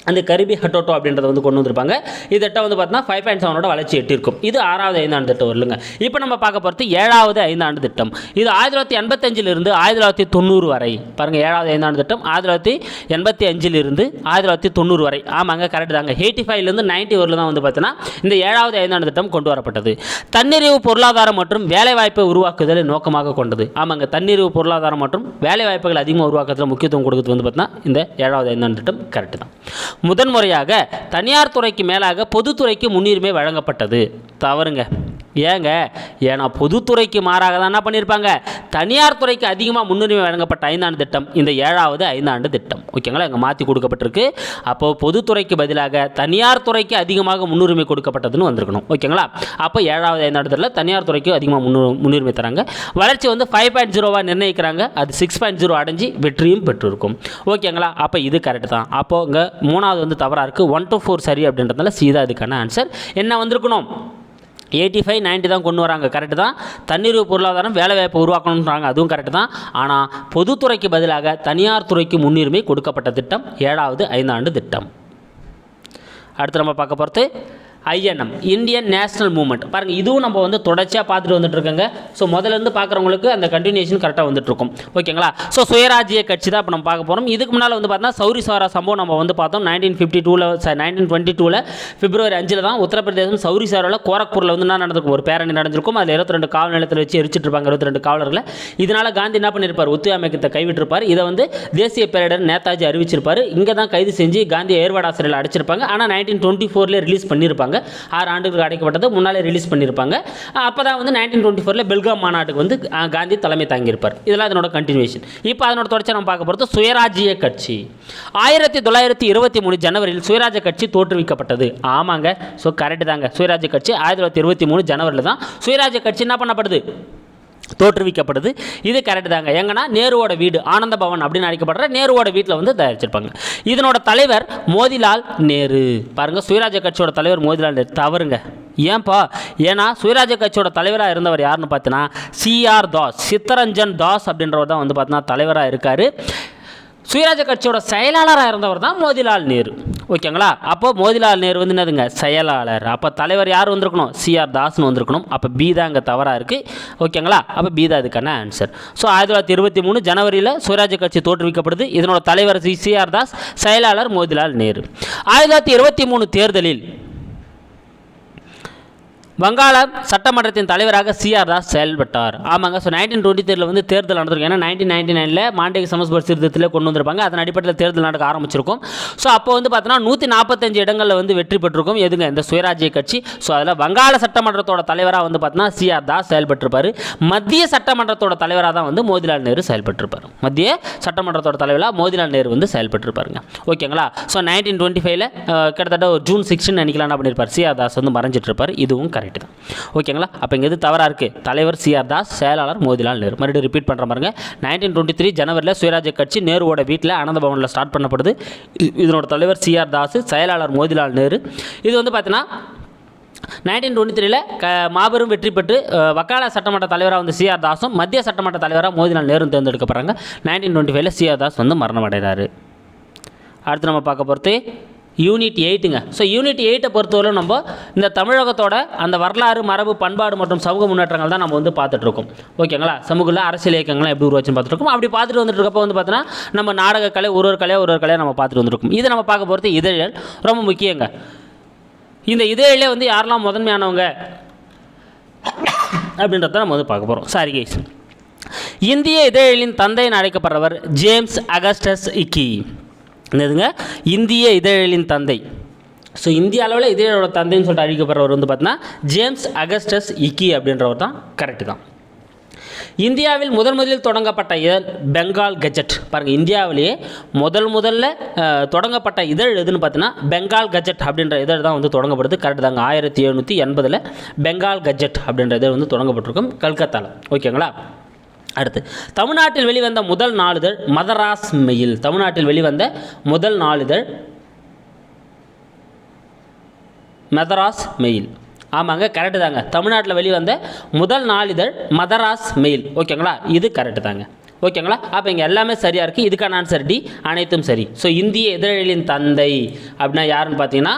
அந்த கரிபி ஹட்டோட்டோ அப்படின்றத வந்து கொண்டு வந்திருப்பாங்க. இது திட்டம் வந்து பார்த்தீங்கன்னா ஃபைவ் பாயிண்ட் செவனோட வளர்ச்சி எட்டிருக்கும். இது ஆறாவது ஐந்தாண்டு திட்டம் வரலுங்க இப்போ நம்ம பார்க்க போகிறது ஏழாவது ஐந்தாண்டு திட்டம். இது ஆயிரத்தி தொள்ளாயிரத்தி எண்பத்தஞ்சிலிருந்து ஆயிரத்தி தொள்ளாயிரத்தி தொண்ணூறு வரை. பாருங்கள் ஏழாவது ஐந்தாண்டு திட்டம் ஆயிரத்தி தொள்ளாயிரத்தி எண்பத்தி அஞ்சிலிருந்து ஆயிரத்தி தொள்ளாயிரத்தி தொண்ணூறு வரை. ஆமாங்க கரெக்ட் தாங்க. எயிட்டி ஃபைவ்லேருந்து நைன்ட்டி வரல தான் வந்து பார்த்தீங்கன்னா இந்த ஏழாவது ஐந்தாண்டு திட்டம் கொண்டு வரப்பட்டது. தன்னிறைவு பொருளாதாரம் மற்றும் வேலைவாய்ப்பை உருவாக்குதலை நோக்கமாக கொண்டது. ஆமாங்க தன்னிறைவு பொருளாதாரம் மற்றும் வேலைவாய்ப்புகள் அதிகமாக உருவாக்குறதுல முக்கியத்துவம் கொடுக்குறது வந்து பார்த்தீங்கன்னா இந்த ஏழாவது ஐந்தாண்டு திட்டம் கரெக்ட் தான். முதன்முறையாக தனியார் துறைக்கு மேலாக பொதுத்துறைக்கு முன்னுரிமை வழங்கப்பட்டது. தவறுங்க. ஏங்க ஏன்னா பொதுத்துறைக்கு மாறாக தான் என்ன பண்ணியிருப்பாங்க தனியார் துறைக்கு அதிகமாக முன்னுரிமை வழங்கப்பட்ட ஐந்தாண்டு திட்டம் இந்த ஏழாவது ஐந்தாண்டு திட்டம். ஓகேங்களா? இங்கே மாற்றி கொடுக்கப்பட்டிருக்கு. அப்போது பொதுத்துறைக்கு பதிலாக தனியார் துறைக்கு அதிகமாக முன்னுரிமை கொடுக்கப்பட்டதுன்னு வந்திருக்கணும். ஓகேங்களா? அப்போ ஏழாவது ஐந்தாண்டு திட்டத்தில் தனியார் துறைக்கு அதிகமாக முன்னு முன்னுரிமை தராங்க. வளர்ச்சி வந்து ஃபைவ் பாயிண்ட் ஜீரோவாக நிர்ணயிக்கிறாங்க. அது சிக்ஸ் பாயிண்ட் ஜீரோ அடைஞ்சு வெற்றியும் பெற்றிருக்கும். ஓகேங்களா? அப்போ இது கரெக்ட் தான். அப்போ இங்கே மூணாவது வந்து தவறாக இருக்குது ஒன் டு ஃபோர் சரி அப்படின்றதுனால சீதா இதுக்கான ஆன்சர் என்ன வந்திருக்கணும்? எயிட்டி ஃபைவ் நைன்ட்டி தான் கொண்டு வராங்க. கரெக்டு தான். தண்ணீர் பொருளாதாரம் வேலைவாய்ப்பை உருவாக்கணுன்றாங்க அதுவும் கரெக்டு தான். ஆனால் பொதுத்துறைக்கு பதிலாக தனியார் துறைக்கு முன்னுரிமை கொடுக்கப்பட்ட திட்டம் ஏழாவது ஐந்தாண்டு திட்டம். அடுத்து நம்ம பார்க்க போகிறது ஐஎன்எம் இந்தியன் நேஷனல் மூவ்மெண்ட். பாருங்கள் இதுவும் நம்ம வந்து தொடர்ச்சியாக பார்த்துட்டு வந்துட்டு இருக்கோங்க ஸோ முதலேருந்து பார்க்குறவங்களுக்கு அந்த கண்டினியூஷன் கரெக்டாக வந்துட்டு இருக்கும் ஓகேங்களா? ஸோ சுயராஜ்ய கட்சி தான் இப்போ நம்ம பார்க்க போகிறோம் இதுக்கு முன்னால் வந்து பார்த்தீங்கன்னா சௌரி சௌரா சம்பவம் நம்ம வந்து பார்த்தோம். நைன்டீன் ஃபிஃப்டி டூவில் நைன்டீன் டுவெண்ட்டி டூவில் பிப்ரவரி அஞ்சில் தான் உத்தரப்பிரதேசம் சௌரி சௌராவில் கோரக்பூரில் வந்து என்ன நடந்திருக்கும்? ஒரு பேரணி நடந்திருக்கும். அதில் இருபத்தி ரெண்டு காவல் நிலத்தில் வச்சு எரிச்சிட்டு இருப்பாங்க இருபத்தி ரெண்டு காவலர்களை. இதனால் காந்தி என்ன பண்ணியிருப்பார் ஒத்துழைமைக்கத்தை கைவிட்டிருப்பார். இதை வந்து தேசிய பேரிடர் நேதாஜி அறிவிச்சிருப்பார். இங்கே தான் கைது செஞ்சு காந்தி ஏர்வாடா சிறையில் அடைச்சிருப்பாங்க. ஆனால் நைன்டீன் டுவெண்ட்டி ஃபோர்லேயே ரிலீஸ் பண்ணியிருப்பாங்க ஆறு ஆண்டுகளுக்கு அடைக்கப்பட்டது முன்னாலே ரிலீஸ் பண்ணியிருப்பாங்க. அப்போ தான் வந்து நைன்டீன் டுவெண்ட்டி ஃபோரில் பெல்காம் மாநாட்டுக்கு வந்து காந்தி தலைமை தாங்கியிருப்பார். இதெல்லாம் அதனோட கண்டினியூஷன் இப்போ அதனோட தொடர்ச்சி நம்ம பார்க்க போகிறது சுயராஜ்ய கட்சி. ஆயிரத்தி தொள்ளாயிரத்தி இருபத்தி மூணு ஜனவரியில் சுயராஜ்ய கட்சி தோற்றுவிக்கப்பட்டது. ஆமாங்க. ஸோ கரெக்டு தாங்க. சுயராஜ்ய கட்சி ஆயிரத்தி தொள்ளாயிரத்தி இருபத்தி மூணு ஜனவரியில் தான் சுயராஜ்ய கட்சி என்ன பண்ணப்படுது? தோற்றுவிக்கப்படுது. இது கரெக்ட் தாங்க. எங்கன்னா நேருவோட வீடு ஆனந்த பவன் அப்படின்னு அழைக்கப்படுற நேருவோட வீட்டில் வந்து தயாரிச்சிருப்பாங்க. இதனோட தலைவர் மோதிலால் நேரு. பாருங்கள் சுயராஜ கட்சியோட தலைவர் மோதிலால் நேரு. தவறுங்க. ஏன்பா? ஏன்னா சுயராஜ கட்சியோட தலைவராக இருந்தவர் யாருன்னு பார்த்தீங்கன்னா சிஆர் தாஸ் சித்தரஞ்சன் தாஸ் அப்படின்றவர் தான் வந்து பார்த்தீங்கன்னா தலைவராக இருக்கார். சுயராஜ்ய கட்சியோட செயலாளராக இருந்தவர் தான் மோதிலால் நேரு. ஓகேங்களா? அப்போ மோதிலால் நேரு வந்து என்னதுங்க? செயலாளர். அப்போ தலைவர் யார் வந்திருக்கணும்? சிஆர் தாஸ்னு வந்திருக்கணும். அப்போ பி தான் இங்கே தவறாக இருக்குது ஓகேங்களா? அப்போ பி தான் ஆன்சர் ஸோ ஆயிரத்தி தொள்ளாயிரத்தி இருபத்தி மூணு ஜனவரியில் சுயராஜ்ய கட்சி தோற்றுவிக்கப்படுது இதனோட தலைவர் சி சிஆர் தாஸ் செயலாளர் மோதிலால் நேரு. ஆயிரத்தி தொள்ளாயிரத்தி இருபத்தி மூணு தேர்தலில் வங்காள சட்டமன்றத்தின் தலைவராக சிஆர் தாஸ் செயல்பட்டார். ஆமாங்க ஸோ நைன்டீன் டுவெண்ட்டி த்ரீல வந்து தேர்தல் நடந்திருக்கும் ஏன்னா நைன்டீன் நைன்டி நைனில் மாண்டேக சமஸ்பர் சீர்திருத்தத்தில் கொண்டு வந்திருப்பாங்க. அதன் அடிப்படையில் தேர்தல் நடக்க ஆரம்பிச்சிருக்கும். ஸோ அப்போ வந்து பார்த்தோன்னா நூற்றி நாற்பத்தஞ்சு இடங்களில் வந்து வெற்றி பெற்றிருக்கும். எதுங்க இந்த சுயராஜ்ய கட்சி? ஸோ அதில் வங்காள சட்டமன்றத்தோட தலைவராக வந்து பார்த்தோன்னா சிஆர் தாஸ் செயல்பட்டிருப்பார். மத்திய சட்டமன்றத்தோட தலைவராக தான் வந்து மோதிலால் நேரு செயல்பட்டிருப்பார். மத்திய சட்டமன்றத்தோட தலைவராக மோதிலால் நேரு வந்து செயல்பட்டிருப்பாருங்க. ஓகேங்களா? ஸோ நைன்டீன் டுவெண்ட்டி ஃபைவ்ல கிட்டத்தட்ட ஒரு ஜூன் சிக்ஸ்டின் நினைக்கலாம் என்ன பண்ணியிருப்பார் சிஆர் தாஸ் வந்து மறைஞ்சிட்டு இருப்பார் இதுவும் கரெக்ட் தான். ஓகேங்களா? அப்போ இங்கே எது தவறாக இருக்குது தலைவர் சிஆர் தாஸ் செயலாளர் மோதிலால் நேரு. மறுபடியும் ரிப்பீட் பண்ணுற பாருங்க. நைன்டீன் டுவெண்ட்டி த்ரீ ஜனவரியில் சுயராஜ்ய கட்சி நேருவோட வீட்டில் ஆனந்த பவனில் ஸ்டார்ட் பண்ணப்படுது. இதனோட தலைவர் சிஆர் தாஸ் செயலாளர் மோதிலால் நேரு. இது வந்து பார்த்தீங்கன்னா நைன்டீன் டுவெண்ட்டி த்ரீல க மாபெரும் வெற்றி பெற்று வக்கால சட்டமன்ற தலைவராக வந்து சிஆர் தாஸும் மத்திய சட்டமன்ற தலைவராக மோதிலால் நேரும் தேர்ந்தெடுக்கப்படுறாங்க நைன்டீன் டுவெண்ட்டி ஃபைவ்ல சிஆர் தாஸ் வந்து மரணம் அடைகிறாரு அடுத்து நம்ம பார்க்க போகிறது யூனிட் எயிட்டுங்க ஸோ யூனிட் எயிட்டை பொறுத்தவரை நம்ம இந்த தமிழகத்தோட அந்த வரலாறு மரபு பண்பாடு மற்றும் சமூக முன்னேற்றங்கள் தான் நம்ம வந்து பார்த்துட்ருக்கோம். ஓகேங்களா? சமூகத்தில் அரசியல் இயக்கங்கள்லாம் எப்படி உருவாச்சுன்னு பார்த்துருக்கோம் அப்படி பார்த்துட்டு வந்துட்டு இருக்கப்போ வந்து பார்த்தோன்னா நம்ம நாடக கலை ஒரு ஒரு கலையாக ஒரு ஒரு கலையாக நம்ம பார்த்துட்டு வந்துருக்கோம் இதை நம்ம பார்க்க போகிறது இதழியல். ரொம்ப முக்கியங்க. இந்த இதழிலே வந்து யாரெல்லாம் முதன்மையானவங்க அப்படின்றத நம்ம வந்து பார்க்க போகிறோம் சாரி கைஸ் இந்திய இதழின் தந்தை என அழைக்கப்படுறவர் ஜேம்ஸ் அகஸ்டஸ் இக்கி. என்னதுங்க? இந்திய இதழின் தந்தை. ஸோ இந்திய அளவில் இதழோட தந்தைன்னு சொல்லிட்டு அழைக்கப்படுறவர் வந்து பார்த்தீங்கன்னா ஜேம்ஸ் அகஸ்டஸ் இக்கி அப்படின்றவர் தான் கரெக்டு தான். இந்தியாவில் முதல் முதலில் தொடங்கப்பட்ட இதழ் பெங்கால் கெஜெட். பாருங்கள் இந்தியாவிலேயே முதல் முதல்ல தொடங்கப்பட்ட இதழ் எதுன்னு பார்த்தீங்கன்னா பெங்கால் கெஜெட் அப்படின்ற இதழ் தான் வந்து தொடங்கப்படுது. கரெக்டு தாங்க. ஆயிரத்தி எழுநூற்றி எண்பதில் பெங்கால் கெஜெட் அப்படின்ற இதழ் வந்து தொடங்கப்பட்டிருக்கும் கல்கத்தாவில் ஓகேங்களா? அடுத்து. தமிழ்நாட்டில் வெளிவந்த முதல் நாளிதழ் மதராஸ் மெயில். தமிழ்நாட்டில் வெளிவந்த முதல் நாளிதழ் மெதராஸ் மெயில். ஆமாங்க கரெக்டு தாங்க. தமிழ்நாட்டில் வெளிவந்த முதல் நாளிதழ் மதராஸ் மெயில். ஓகேங்களா? இது கரெக்டு தாங்க. ஓகேங்களா? அப்போ இங்கே எல்லாமே சரியாக இருக்குது இதுக்கான ஆன்சர் டி அனைத்தும் சரி. ஸோ இந்திய இதழிலின் தந்தை அப்படின்னா யாருன்னு பார்த்தீங்கன்னா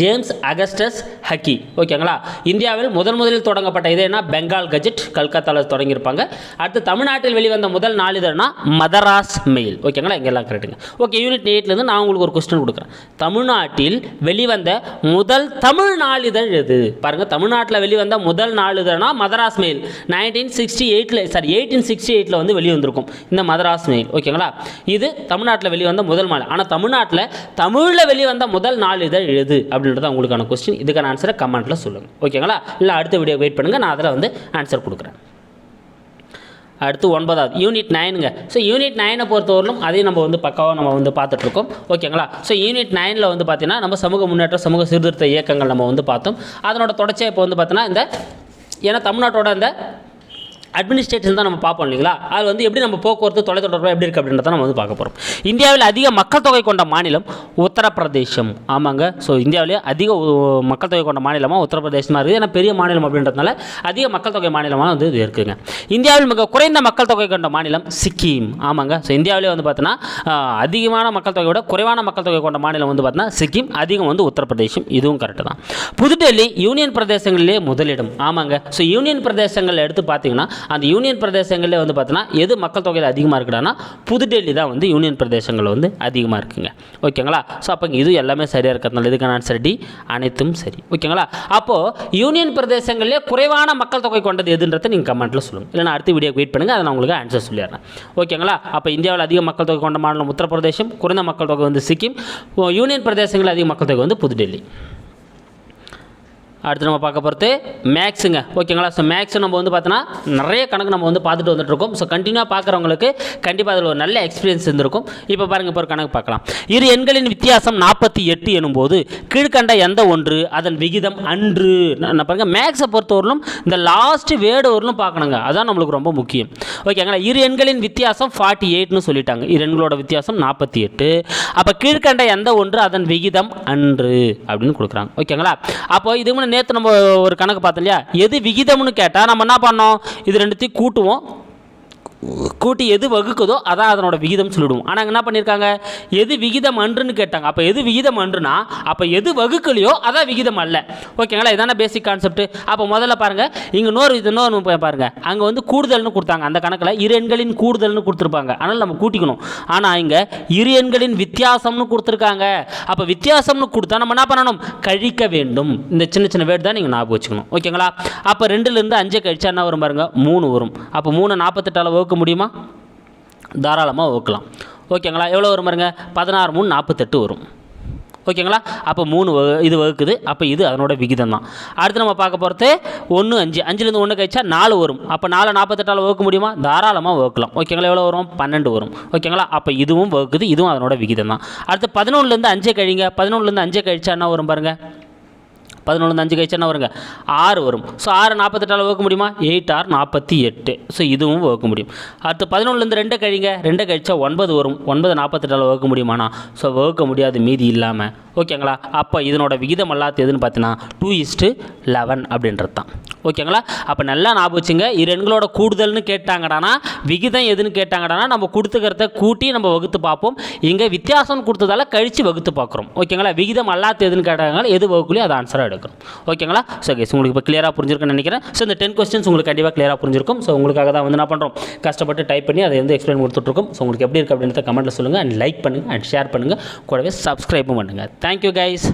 ஜேம்ஸ் அகஸ்டஸ் ஹக்கி. ஓகேங்களா? இந்தியாவில் முதன் முதலில் தொடங்கப்பட்ட இது என்ன? பெங்கால் கஜெட். கல்கத்தாவில் தொடங்கியிருப்பாங்க. அடுத்து தமிழ்நாட்டில் வெளிவந்த முதல் நாளிதழ்னா மதராஸ் மெயில். ஓகேங்களா? இங்கெல்லாம் கரெக்டுங்க ஓகே யூனிட் எயிட்லேருந்து நான் உங்களுக்கு ஒரு கொஸ்டின் கொடுக்குறேன். தமிழ்நாட்டில் வெளிவந்த முதல் தமிழ் நாளிதழ் எது? பாருங்கள் தமிழ்நாட்டில் வெளிவந்த முதல் நாளிதழ்னா மதராஸ் மெயில். நைன்டீன் சிக்ஸ்டி எயிட்டில் சாரி எயிட்டீன் சிக்ஸ்டி எயிட்டில் வந்து வெளிவந்திருக்கும். இந்த மதராஸ் மெயில். ஓகேங்களா? இது தமிழ்நாட்டில் வெளிவந்த முதல் நாள். ஆனால் தமிழ்நாட்டில் தமிழில் வெளிவந்த முதல் நாளிதழ் எது? அப்படின்றது உங்களுக்கான கொஸ்டின் இதுக்கான கமெண்ட்டில் சொல்லுங்கள் ஓகேங்களா இல்லை அடுத்த வீடியோ வெயிட் பண்ணுங்கள் நான் அதில் வந்து ஆன்சர் கொடுக்குறேன். அடுத்து ஒன்பதாவது. யூனிட் நைனுங்க ஸோ யூனிட் நைனை பொறுத்தவரையிலும் அதையும் நம்ம வந்து பக்காவாக நம்ம வந்து பார்த்துட்ருக்கோம் ஓகேங்களா ஸோ யூனிட் நைனில் வந்து பார்த்தீங்கன்னா நம்ம சமூக முன்னேற்ற சமூக சீர்திருத்த இயக்கங்கள் நம்ம வந்து பார்த்தோம். அதனோட தொடர்ச்சியாக இப்போ வந்து பார்த்திங்கன்னா இந்த ஏன்னா தமிழ்நாட்டோட இந்த அட்மினிஸ்ட்ரேஷன் தான் நம்ம பார்ப்போம் இல்லைங்களா? அது வந்து எப்படி நம்ம போக்குவரத்து தொலைத்தொடர்பு எப்படி இருக்குது அப்படின்றத நம்ம வந்து பார்க்க போகிறோம் இந்தியாவில் அதிக மக்கள் தொகை கொண்ட மாநிலம் உத்தரப்பிரதேசம். ஆமாங்க. ஸோ இந்தியாவிலே அதிக மக்கள் தொகை கொண்ட மாநிலமாக உத்தரப்பிரதேசமாக இருக்குது. ஏன்னா பெரிய மாநிலம் அப்படின்றதுனால அதிக மக்கள் தொகை மாநிலமாக வந்து இது இருக்குதுங்க இந்தியாவில் மிக குறைந்த மக்கள் தொகை கொண்ட மாநிலம் சிக்கிம். ஆமாங்க. ஸோ இந்தியாவிலே வந்து பார்த்தீங்கன்னா அதிகமான மக்கள் தொகையோட குறைவான மக்கள் தொகை கொண்ட மாநிலம் வந்து பார்த்தீங்கன்னா சிக்கிம் அதிகம் வந்து உத்தரப்பிரதேசம். இதுவும் கரெக்டு தான். புதுடெல்லி யூனியன் பிரதேசங்களிலே முதலிடம். ஆமாங்க. ஸோ யூனியன் பிரதேசங்கள் எடுத்து பார்த்தீங்கன்னா அந்த யூனியன் பிரதேசங்களில் வந்து பார்த்தோன்னா எது மக்கள் தொகையில் அதிகமாக இருக்குன்னா புதுடெல்லி தான் வந்து யூனியன் பிரதேசங்கள் வந்து அதிகமாக இருக்குங்க. ஓகேங்களா? ஸோ அப்போ இது எல்லாமே சரியாக இருக்கிறதுனால இதுக்கான ஆன்சர் டி அனைத்தும் சரி. ஓகேங்களா? அப்போது யூனியன் பிரதேசங்களிலே குறைவான மக்கள் தொகை கொண்டது எதுன்றதை நீங்கள் கமெண்ட்டில் சொல்லுங்கள் இல்லைனா அடுத்த வீடியோ வெயிட் பண்ணுங்கள் அதை நான் உங்களுக்கு ஆன்சர் சொல்லிடுறேன். ஓகேங்களா? அப்போ இந்தியாவில் அதிக மக்கள் தொகை கொண்ட மாநிலம் உத்தரப்பிரதேசம் குறைந்த மக்கள் தொகை வந்து சிக்கிம். யூனியன் பிரதேசங்களில் அதிக மக்கள் தொகை வந்து புதுடெல்லி. அடுத்து நம்ம பார்க்க போகிறது மேக்ஸுங்க. ஓகேங்களா? ஸோ மேக்ஸ் நம்ம வந்து பார்த்தோன்னா நிறைய கணக்கு நம்ம வந்து பார்த்துட்டு வந்துட்டு இருக்கோம் ஸோ கண்டினியூவாக பார்க்குறவங்களுக்கு கண்டிப்பாக அதில் ஒரு நல்ல எக்ஸ்பீரியன்ஸ் இருந்திருக்கும். இப்போ பாருங்கள் இப்போ ஒரு கணக்கு பார்க்கலாம். இரு எண்களின் வித்தியாசம் நாற்பத்தி எட்டு எனும்போது கீழ்கண்ட எந்த ஒன்று அதன் விகிதம் அன்று. நான் பாருங்கள் மேக்ஸை பொறுத்தவரையிலும் இந்த லாஸ்ட்டு வேர்டு வரலும் பார்க்கணுங்க. அதான் நம்மளுக்கு ரொம்ப முக்கியம். ஓகேங்களா? இரு எண்களின் வித்தியாசம் ஃபார்ட்டி எயிட்னு சொல்லிட்டாங்க. இரு எண்களோட வித்தியாசம் நாற்பத்தி எட்டு. அப்போ கீழ்கண்ட எந்த ஒன்று அதன் விகிதம் அன்று அப்படின்னு கொடுக்குறாங்க. ஓகேங்களா? அப்போ இது நேற்று நம்ம ஒரு கணக்கு பார்த்தோம் இல்லையா எது விகிதம்னு கேட்டால் நம்ம என்ன பண்ணோம்? இது ரெண்டுத்தையும் கூட்டுவோம். கூட்டி எது வகுக்குதோ அதான் அதனோட விகிதம் சொல்லிடுவோம். ஆனால் என்ன பண்ணியிருக்காங்க எது விகிதம் அன்றுன்னு கேட்டாங்க. அப்போ எது விகிதம் அன்றுனா அப்போ எது வகுக்கலையோ அதான் விகிதம் அல்ல. ஓகேங்களா? இதான பேசிக் கான்செப்ட் அப்போ முதல்ல பாருங்கள் இங்கே இன்னொரு இது இன்னொரு பாருங்கள் அங்கே வந்து கூடுதல்னு கொடுத்தாங்க. அந்த கணக்கில் இரு எண்களின் கூடுதல்னு கொடுத்துருப்பாங்க. அதனால் நம்ம கூட்டிக்கணும். ஆனால் இங்கே இரு எண்களின் வித்தியாசம்னு கொடுத்துருக்காங்க. அப்போ வித்தியாசம்னு கொடுத்தா நம்ம என்ன பண்ணணும்? கழிக்க வேண்டும். இந்த சின்ன சின்ன வேர்டு தான் நீங்கள் ஞாபகம் வச்சுக்கணும். ஓகேங்களா? அப்போ ரெண்டுலேருந்து அஞ்சு கழிச்சா என்ன வரும் பாருங்கள் மூணு வரும். அப்போ மூணு நாற்பத்தெட்டால் வகுக்க முடியுமா? தாராளமாக வகுக்கலாம் ஓகேங்களா? எவ்வளோ வரும் பாருங்க? பதினாறு மூணு நாற்பத்தெட்டு வரும். ஓகேங்களா? அப்போ மூணு வகு இது வகுக்குது. அப்போ இது அதனோட விகிதம் தான். அடுத்து நம்ம பார்க்க போகிறது ஒன்று அஞ்சு. அஞ்சுலேருந்து ஒன்று கழிச்சா நாலு வரும். அப்போ நாலு நாற்பத்தெட்டால் வகுக்க முடியுமா? தாராளமாக வகுக்கலாம். ஓகேங்களா? எவ்வளோ வரும்? பன்னெண்டு வரும். ஓகேங்களா? அப்போ இதுவும் வகுக்குது. இதுவும் அதனோட விகிதம் தான். அடுத்து பதினொன்றுலேருந்து அஞ்சு கழிங்க. பதினொன்றுலேருந்து அஞ்சு கழிச்சா என்ன வரும் பாருங்கள் பதினொன்று அஞ்சு கழிச்சு என்ன வருங்க? ஆறு வரும். ஸோ ஆறு நாற்பத்தெட்டால் வகுக்க முடியுமா? எயிட் ஆர் நாற்பத்தி எட்டு. ஸோ இதுவும் வகுக்க முடியும். அடுத்து பதினொன்றுலேருந்து ரெண்டை கழிங்க. ரெண்டை கழிச்சா ஒன்பது வரும். ஒன்பது நாற்பத்தெட்டால் வகுக்க முடியுமாண்ணா ஸோ வகுக்க முடியாது மீதி இல்லாமல் ஓகேங்களா அப்போ இதனோட விகிதம் எல்லாத்து எதுன்னு பார்த்தீங்கன்னா டூ இஸ்ட்டு லெவன் அப்படின்றது தான் ஓகேங்களா? அப்போ நல்லா ஞாபகம் வச்சுங்க. இரு எண்களோட கூடுதல்னு கேட்டாங்கடானா விகிதம் எதுன்னு கேட்டாங்கடானா நம்ம கொடுத்துக்கிறத கூட்டி நம்ம வகுத்து பார்ப்போம். இங்கே வித்தியாசம் கொடுத்ததால கழித்து வகுத்து பார்க்குறோம். ஓகேங்களா? விகிதம் அல்லாத எதுன்னு கேட்டாங்க எது வகுக்கலையோ அதை ஆன்சராக எடுக்கிறோம் ஓகேங்களா? ஸோ கேஸ் உங்களுக்கு இப்போ கிளியராக புரிஞ்சிருக்குன்னு நினைக்கிறேன். ஸோ இந்த டென் கொஸ்டின்ஸ் உங்களுக்கு கண்டிப்பாக கிளியராக புரிஞ்சிருக்கும். ஸோ உங்களுக்காக தான் வந்து என்ன பண்ணுறோம் கஷ்டப்பட்டு டைப் பண்ணி அதை வந்து எக்ஸ்பிளைன் கொடுத்துட்ருக்கோம். ஸோ உங்களுக்கு எப்படி இருக்குது அப்படின்றத கமெண்ட்டில் சொல்லுங்கள் அண்ட் லைக் பண்ணுங்கள் அண்ட் ஷேர் பண்ணுங்கள் கூடவே சப்ஸ்கிரைபும் பண்ணுங்கள் தேங்க்யூ கைஸ்